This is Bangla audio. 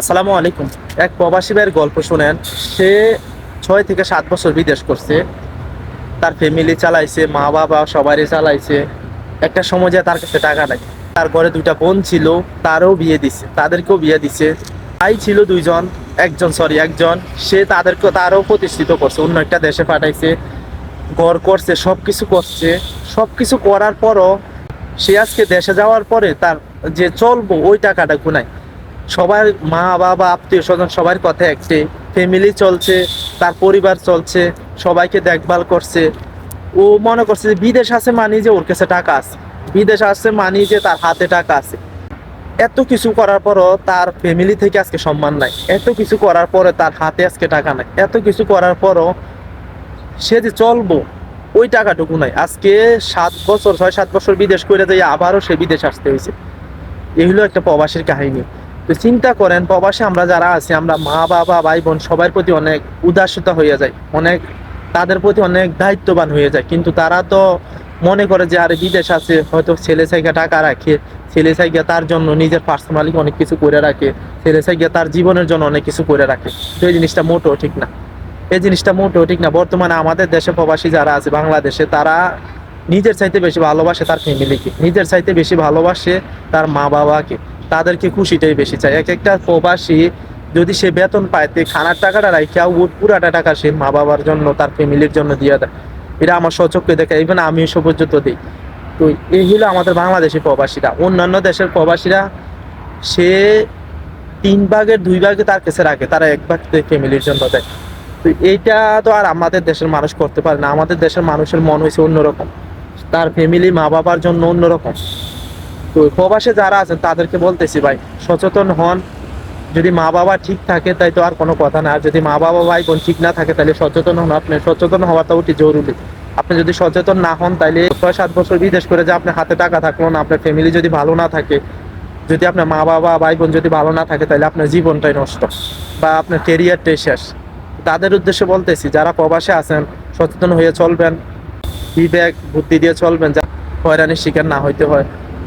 আসসালামু আলাইকুম। এক প্রবাসী ভাইয়ের গল্প শুনেন। সে ছয় থেকে সাত বছর বিদেশ করছে। তার ফ্যামিলি চালাইছে, মা বাবা সবারই চালাইছে। একটা সময় যায় তার কাছে টাকা নাই। তার ঘরে দুইটা বোন ছিল, তারও বিয়ে দিছে, তাদেরকেও বিয়ে দিছে। ভাই ছিল দুইজন, একজন সরি একজন। সে তাদেরকে তারও প্রতিষ্ঠিত করছে, অন্য একটা দেশে পাঠাইছে। ঘর করছে সব কিছু করছে। সব কিছু করার পরও সে আজকে দেশে যাওয়ার পরে তার যে চলবো, ওই টাকাটা গুনায় সবার মা, বাবা, আত্মীয় স্বজন সবার কথা একটাই ফ্যামিলি চলছে, তার পরিবার চলছে, সবাইকে দেখভাল করছে। ও মনে করছে যে বিদেশ আছে মানি যে ওর কাছে টাকা আছে। বিদেশ আছে মানি যে তার হাতে টাকা আছে। এত কিছু করার পরও তার ফ্যামিলি থেকে আজকে সম্মান নাই। এত কিছু করার পরে তার হাতে আজকে টাকা নাই। এত কিছু করার পরও সে যে চলবো, ওই টাকাটুকু নাই। আজকে সাত বছর, ছয়, সাত বছর বিদেশ করে যাই আবারও সে বিদেশ আসতে হয়েছে এই হলো একটা প্রবাসীর কাহিনী। তো চিন্তা করেন, প্রবাসে আমরা যারা আছি, আমরা মা, বাবা ভাই বোন সবার প্রতি অনেক উদাসীতা হয়ে যায়, অনেক তাদের প্রতি অনেক দায়িত্ববান হয়ে যায়। কিন্তু তারা তো মনে করে যে, আরে, বিদেশ আছে, হয়তো ছেলে সাইকে টাকা রাখে, ছেলে সাইকে তার জন্য নিজের পার্সোনালি অনেক কিছু করে রাখে, ছেলে সাইকে তার জীবনের জন্য অনেক কিছু করে রাখে। তো এই জিনিসটা মোটেও ঠিক না। এই জিনিসটা মোটেও ঠিক না। বর্তমানে আমাদের দেশে প্রবাসী যারা আছে, বাংলাদেশে, তারা নিজের চাইতে বেশি ভালোবাসে তার ফ্যামিলিকে নিজের চাইতে বেশি ভালোবাসে তার মা বাবাকে তাদেরকে খুশিটাই বেশি চায়। এক একটা প্রবাসী যদি সে বেতন পায়, তে খানার টাকাটা রাখা ওর পুরাটা টাকা সে মা বাবার জন্য, তার ফ্যামিলির জন্য দিয়ে দেয়। এটা আমার সচক্ষে দেখে ইভেন আমি এসব পর্যন্ত দিই। তো এই হলো আমাদের বাংলাদেশি প্রবাসীরা। অন্যান্য দেশের প্রবাসীরা, সে তিন ভাগের দুই ভাগে তার কাছে রাখে, তারা এক ভাগ ফ্যামিলির জন্য দেয়। তো এইটা তো আর আমাদের দেশের মানুষ করতে পারে না। আমাদের দেশের মানুষের মন হয়েছে অন্যরকম। তার ফ্যামিলি মা বাবার জন্য অন্যরকম। তো প্রবাসে যারা আছেন, তাদেরকে বলতেছি ভাই, সচেতন হন। যদি মা বাবা ঠিক থাকে, তাই তো আর কোনো কথা না। আর যদি মা বাবা, ভাই বোন ঠিক না থাকে, তাহলে সচেতন হন আপনি। সচেতন হওয়াটা অতি জরুরি। আপনি যদি সচেতন না হন তাহলে ছয়, সাত বছর বিদেশ করে যে আপনার হাতে টাকা থাকল না, আপনার ফ্যামিলি যদি ভালো না থাকে, যদি আপনার মা বাবা, ভাই বোন যদি ভালো না থাকে তাহলে আপনার জীবনটাই নষ্ট বা আপনার কেরিয়ারটাই শেষ। তাদের উদ্দেশ্যে বলতেছি, যারা প্রবাসে আছেন, সচেতন হয়ে চলবেন। বিবেক, বুদ্ধি দিয়ে চলবেন, যা হয়রানির শিকার না হইতে হয়।